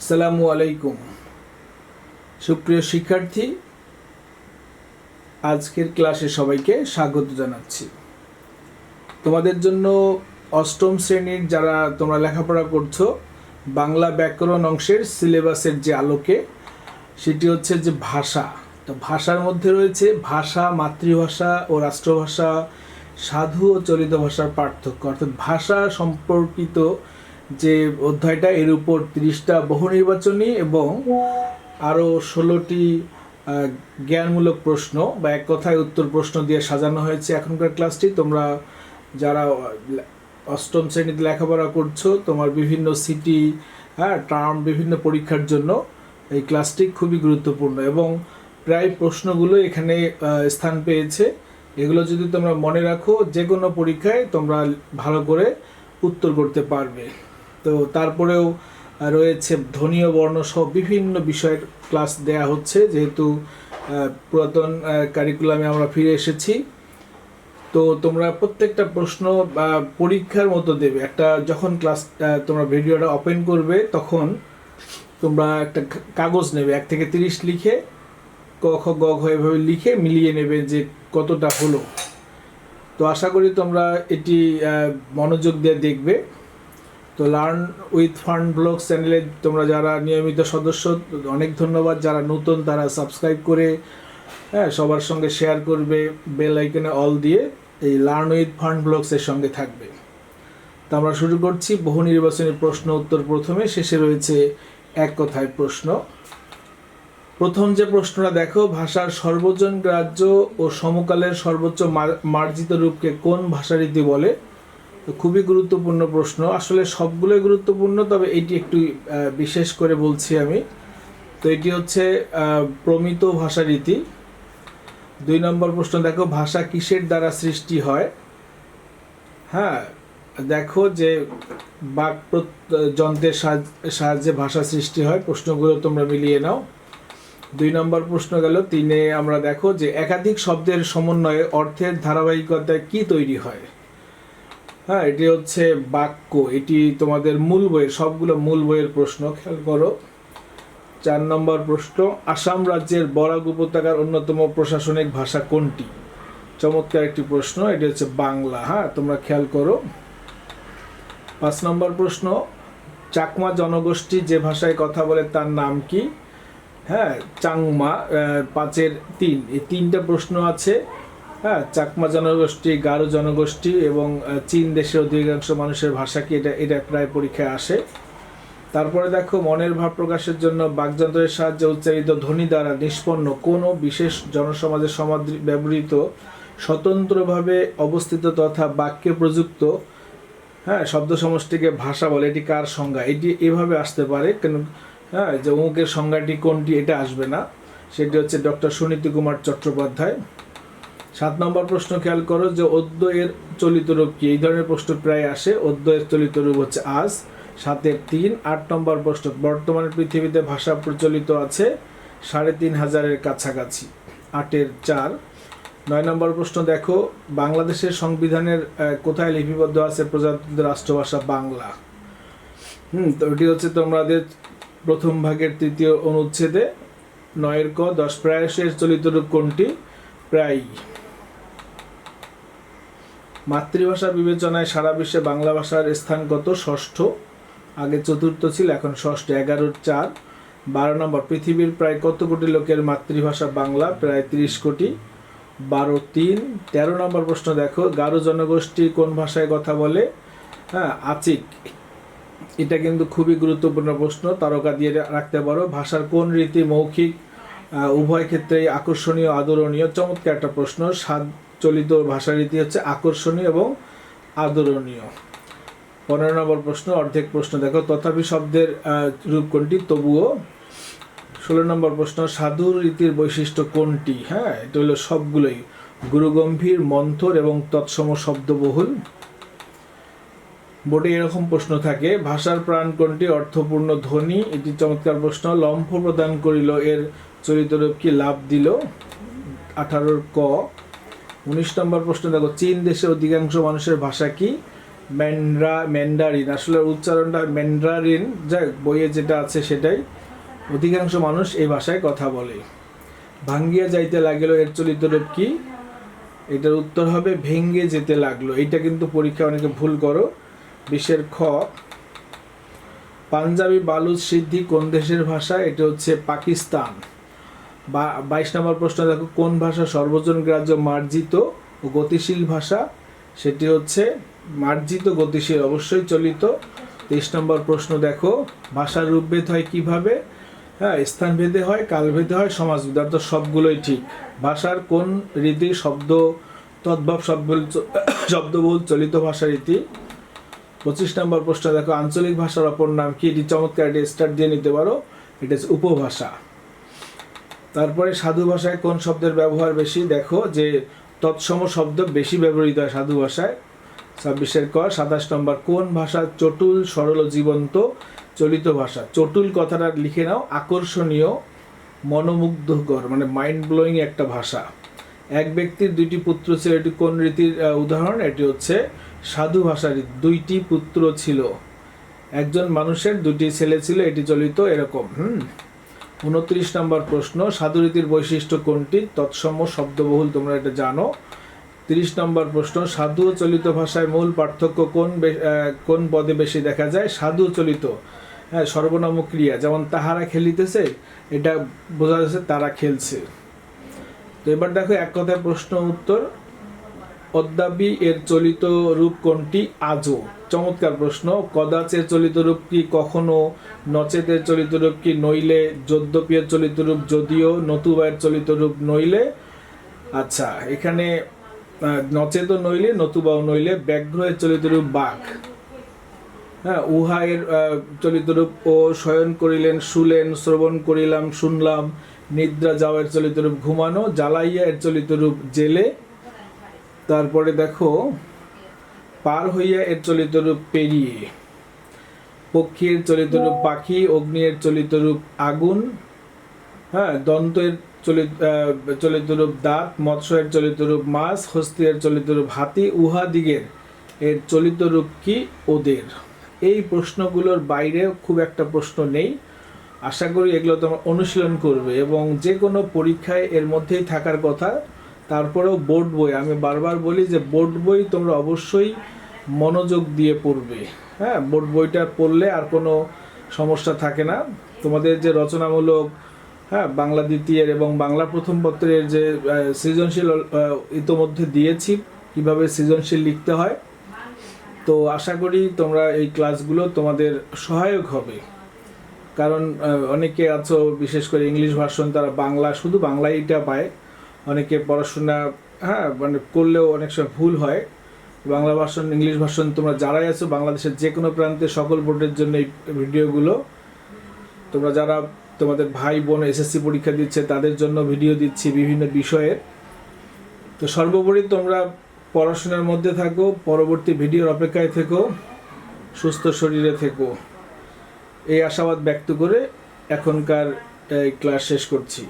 আসসালামু আলাইকুম। সুপ্রিয় শিক্ষার্থী, আজকের ক্লাসে সবাইকে স্বাগত জানাচ্ছি। তোমাদের জন্য অষ্টম শ্রেণির যারা তোমরা লেখাপড়া করছ, বাংলা ব্যাকরণ অংশের সিলেবাসের যে আলোকে, সেটি হচ্ছে যে ভাষা। তো ভাষার মধ্যে রয়েছে ভাষা, মাতৃভাষা ও রাষ্ট্রভাষা, সাধু ও চলিত ভাষার পার্থক্য। অর্থাৎ ভাষা সম্পর্কিত যে অধ্যায়টা এর উপর তিরিশটা বহু নির্বাচনী এবং আরও ষোলোটি জ্ঞানমূলক প্রশ্ন বা এক কথায় উত্তর প্রশ্ন দিয়ে সাজানো হয়েছে এখনকার ক্লাসটি। তোমরা যারা অষ্টম শ্রেণীতে লেখাপড়া করছ, তোমার বিভিন্ন সিটি হ্যাঁ টার্ম, বিভিন্ন পরীক্ষার জন্য এই ক্লাসটি খুবই গুরুত্বপূর্ণ এবং প্রায় প্রশ্নগুলো এখানে স্থান পেয়েছে। এগুলো যদি তোমরা মনে রাখো যে কোনো পরীক্ষায় তোমরা ভালো করে উত্তর করতে পারবে। তো তারপরেও রয়েছে ধনীয় বর্ণ সহ বিভিন্ন বিষয়ের ক্লাস দেয়া হচ্ছে, যেহেতু পুরাতন কারিকুলামে আমরা ফিরে এসেছি। তো তোমরা প্রত্যেকটা প্রশ্ন পরীক্ষার মতো দেবে। একটা যখন ক্লাস তোমরা ভিডিওটা ওপেন করবে, তখন তোমরা একটা কাগজ নেবে, এক থেকে তিরিশ লিখে, ক খ গ ঘ এভাবে লিখে মিলিয়ে নেবে যে কতটা হলো। তো আশা করি তোমরা এটি মনোযোগ দিয়ে দেখবে। তো লার্ন উইথ ফান্ড ব্লগ চ্যানেলে তোমরা যারা নিয়মিত সদস্য, অনেক ধন্যবাদ। যারা নতুন, তারা সাবস্ক্রাইব করে হ্যাঁ সবার সঙ্গে শেয়ার করবে বেল আইকনে অল দিয়ে এই লার্ন উইথ ফান্ড ব্লগসের সঙ্গে থাকবে। তো আমরা শুরু করছি বহু নির্বাচনী প্রশ্ন উত্তর প্রথমে, শেষে রয়েছে এক কথায় প্রশ্ন। প্রথম যে প্রশ্নটা দেখো, ভাষার সর্বজন গ্রাহ্য ও সমকালের সর্বোচ্চ মার্জিত রূপকে কোন ভাষারীতি বলে? খুবই গুরুত্বপূর্ণ প্রশ্ন। আসলে সবগুলোই গুরুত্বপূর্ণ, তবে এটি একটু বিশেষ করে বলছি আমি। তো এটি হচ্ছে প্রমিত ভাষারীতি দুই নম্বর প্রশ্ন, দেখো, ভাষা কিসের দ্বারা সৃষ্টি হয়? হ্যাঁ দেখো যে বাক যন্ত্রের সাহায্য- ভাষা সৃষ্টি হয়, প্রশ্নগুলো তোমরা মিলিয়ে নাও। দুই নম্বর প্রশ্ন গেল, তিনে আমরা দেখো যে একাধিক শব্দের সমন্বয়ে অর্থের ধারাবাহিকতায় কি তৈরি হয়? হ্যাঁ এটি হচ্ছে বাক্য, এটি তোমাদের মূল বইয়ের, সবগুলো মূল বইয়ের প্রশ্ন, খেয়াল করো। চার নম্বর প্রশ্ন, আসাম রাজ্যের বরাক উপত্যকার অন্যতম প্রশাসনিক ভাষা কোনটি? চমৎকার একটি প্রশ্ন, এটি হচ্ছে বাংলা হ্যাঁ তোমরা খেয়াল করো। পাঁচ নম্বর প্রশ্ন, চাকমা জনগোষ্ঠী যে ভাষায় কথা বলে তার নাম কি? হ্যাঁ চাংমা পাঁচের তিন, এই তিনটা প্রশ্ন আছে। হ্যাঁ চাকমা জনগোষ্ঠী, গারো জনগোষ্ঠী এবং চীন দেশের অধিকাংশ মানুষের ভাষা কি এটা এটা প্রায় পরীক্ষায় আসে। তারপরে দেখো, মনের ভাব প্রকাশের জন্য বাকযন্ত্রের সাহায্যে উচ্চারিত ধ্বনি দ্বারা নিষ্পন্ন কোনো বিশেষ জনসমাজের সমাদৃ, ব্যবহৃত স্বতন্ত্রভাবে অবস্থিত তথা বাক্যে প্রযুক্ত হ্যাঁ শব্দ সমষ্টিকে ভাষা বলে, এটি কার সংজ্ঞা? এটি এভাবে আসতে পারে, কেন হ্যাঁ যে অমুকের সংজ্ঞাটি কোনটি, এটা আসবে না। সেটি হচ্ছে ডক্টর সুনীতি কুমার চট্টোপাধ্যায়। সাত নম্বর প্রশ্ন খেয়াল করো যে অদ্য এর চলিত রূপ কি? এই ধরনের প্রশ্ন প্রায় আসে। অদ্য এর চলিত রূপ হচ্ছে আজ। সাতের তিন, আট নম্বর প্রশ্ন, বর্তমানে পৃথিবীতে ভাষা প্রচলিত আছে সাড়ে তিন হাজারের কাছাকাছি, আটের চার। নয় নম্বর প্রশ্ন দেখো, বাংলাদেশের সংবিধানের কোথায় লিপিবদ্ধ আছে প্রজাতন্ত্র রাষ্ট্রভাষা বাংলা? হুম, তো এটি হচ্ছে তোমাদের প্রথম ভাগের তৃতীয় অনুচ্ছেদে। নয়ের ক, দশ প্রায়শের চলিত রূপ কোনটি? প্রায় মাতৃভাষা বিবেচনায় সারা বিশ্বে বাংলা ভাষার স্থান কত ষষ্ঠ, আগে চতুর্থ ছিল, এখন ষষ্ঠ, এগারোর চার, বারো নম্বর, পৃথিবীর প্রায় কত কোটি লোকের মাতৃভাষা বাংলা? প্রায় তিরিশ কোটি। বারো তিন, তেরো নম্বর প্রশ্ন দেখো, গারো জনগোষ্ঠী কোন ভাষায় কথা বলে? হ্যাঁ আচিক। এটা কিন্তু খুবই গুরুত্বপূর্ণ প্রশ্ন, তারকা দিয়ে রাখতে পারো। ভাষার কোন রীতি মৌখিক উভয় ক্ষেত্রেই আকর্ষণীয়, আদরণীয়? চমৎকার একটা প্রশ্ন। সাত চলিত ভাষা রীতি হচ্ছে আকর্ষণীয় এবং আদরণীয়। পনেরো নম্বর প্রশ্ন, অর্ধেক প্রশ্ন। দেখো, তথাপি শব্দের রূপ কোনটি? তবুও। ষোলো নম্বর প্রশ্ন সাধু রীতির বৈশিষ্ট্য কোনটি? হ্যাঁ এটা হলো সবগুলোই। গুরুগম্ভীর, মন্থর এবং তৎসম শব্দবহুল। বোর্ডে এরকম প্রশ্ন থাকে, ভাষার প্রাণ কোনটি? অর্থপূর্ণ, ধ্বনি, এটি চমৎকার প্রশ্ন। লম্ফ প্রদান করিল, এর চরিত্ররূপ কি? লাভ দিল। আঠারোর ক। উনিশ নম্বর প্রশ্ন দেখো, চীন দেশের অধিকাংশ মানুষের ভাষা কি? ম্যান্ড্রা, ম্যান্ডারিন। আসলে উচ্চারণটা ম্যান্ডারিন যাই বইয়ে যেটা আছে সেটাই। অধিকাংশ মানুষ এই ভাষায় কথা বলে। ভাঙ্গিয়া যাইতে লাগিল, এর চলিত রূপ কি? এটার উত্তর হবে, ভেঙ্গে যেতে লাগল। এইটা কিন্তু পরীক্ষা অনেকে ভুল করো। বিশ্বের খ, পাঞ্জাবি বালুচ সিদ্ধি কোন দেশের ভাষা? এটা হচ্ছে পাকিস্তান। বা বাইশ নম্বর প্রশ্ন, দেখো, কোন ভাষা সর্বজন গ্রাহ্য মার্জিত ও গতিশীল ভাষা? সেটি হচ্ছে মার্জিত, গতিশীল, অবশ্যই চলিত। তেইশ নম্বর প্রশ্ন, দেখো, ভাষার রূপভেদ হয় কীভাবে? হ্যাঁ স্থানভেদে হয়, কালভেদে হয়, সমাজভেদে, অর্থাৎ সবগুলোই ঠিক। ভাষার কোন রীতি শব্দ, তদ্ভব শব্দ শব্দবহুল চলিত ভাষা রীতি? পঁচিশ নম্বর প্রশ্ন, দেখো, আঞ্চলিক ভাষার অপর নাম কি? এটি চমৎকার, এটি স্টার্ট দিয়ে নিতে পারো। এটা উপভাষা। তারপরে সাধু ভাষায় কোন শব্দের ব্যবহার বেশি? দেখো যে তৎসম শব্দ বেশি ব্যবহৃত হয় সাধু ভাষায়। ছাব্বিশের ক, সাতাশ নম্বর, কোন ভাষা চটুল, সরল জীবন্ত? চলিত ভাষা। চটুল কথাটা লিখে নাও, আকর্ষণীয়, মনোমুগ্ধকর মানে মাইন্ড ব্লোয়িং একটা ভাষা। এক ব্যক্তির দুইটি পুত্র ছিল, এটি কোন রীতির উদাহরণ? এটি হচ্ছে সাধু ভাষা রীতি। দুইটি পুত্র ছিল। একজন মানুষের দুটি ছেলে ছিল, এটি চলিত, এরকম। হুম? উনত্রিশ নম্বর প্রশ্ন, সাধুরীতির বৈশিষ্ট্য কোনটি? তৎসম, শব্দবহুল, তোমরা এটা জানো। তিরিশ নম্বর প্রশ্ন, সাধু ও চলিত ভাষায় মূল পার্থক্য কোন কোন পদে বেশি দেখা যায়? সাধু চলিত হ্যাঁ সর্বনাম ক্রিয়া, যেমন তাহারা খেলিতেছে, এটা বোঝা যাচ্ছে তারা খেলছে। তো এবার দেখো এক কথায় প্রশ্ন উত্তর, অদ্যাবি এর চলিত রূপ কোনটি? আজও। চমৎকার প্রশ্ন। কদাচের চলিত রূপ কি কখনো নচেতের চলিত রূপ কি নইলে যদ্যপিয়ের চলিত রূপ যদিও নতুবায়ের চলিত রূপ নইলে? আচ্ছা এখানে নচেত নইলে নতুবাও নইলে ব্যাঘ্রের চলিত রূপ বাঘ। হ্যাঁ উহা এর আহ, চলিত রূপ ও শয়ন করিলেন শুলেন শ্রবণ করিলাম শুনলাম নিদ্রা যাওয়ার চলিত রূপ ঘুমানো জ্বালাইয়া এর চলিত রূপ জেলে। তারপরে দেখো পার হইয়া এর চলিত রূপ পেরিয়ে। পক্ষীর চলিত রূপ পাখি, অগ্নির চলিত রূপ আগুন হ্যাঁ দন্তের চলিত চলিত রূপ দাঁত, মৎস্যের চলিত রূপ মাছ, হস্তির চলিত রূপ হাতি, উহা দিগের এর চলিত রূপ কি ওদের? এই প্রশ্নগুলোর বাইরে খুব একটা প্রশ্ন নেই। আশা করি এগুলো তোমরা অনুশীলন করবে এবং যে কোনো পরীক্ষায় এর মধ্যেই থাকার কথা। তারপরেও বোর্ড বই আমি বারবার বলি যে বোর্ড বই তোমরা অবশ্যই মনোযোগ দিয়ে পড়বে। হ্যাঁ বোর্ড বইটা পড়লে আর কোনো সমস্যা থাকে না। তোমাদের যে রচনামূলক হ্যাঁ বাংলা দ্বিতীয়ের এবং বাংলা প্রথম পত্রের যে সৃজনশীল ইতোমধ্যে দিয়েছি, কীভাবে সৃজনশীল লিখতে হয়। তো আশা করি তোমরা এই ক্লাসগুলো তোমাদের সহায়ক হবে। কারণ অনেকে আছো, বিশেষ করে ইংলিশ ভার্সন, তারা বাংলা, শুধু বাংলাইটা পায়। অনেকে পড়াশোনা হ্যাঁ মানে করলেও অনেক সময় ভুল হয়। বাংলা ভার্সন, ইংলিশ ভার্সন তোমরা যারাই আছো, বাংলাদেশের যে কোনো প্রান্তে সকল বোর্ডের জন্য এই ভিডিওগুলো। তোমরা যারা তোমাদের ভাই বোন এসএসসি পরীক্ষা দিচ্ছে, তাদের জন্য ভিডিও দিচ্ছি বিভিন্ন বিষয়ের। তো সর্বোপরি তোমরা পড়াশোনার মধ্যে থাকো, পরবর্তী ভিডিওর অপেক্ষায় থেকো, সুস্থ শরীরে থেকো। এই আশাবাদ ব্যক্ত করে এখনকার ক্লাস শেষ করছি।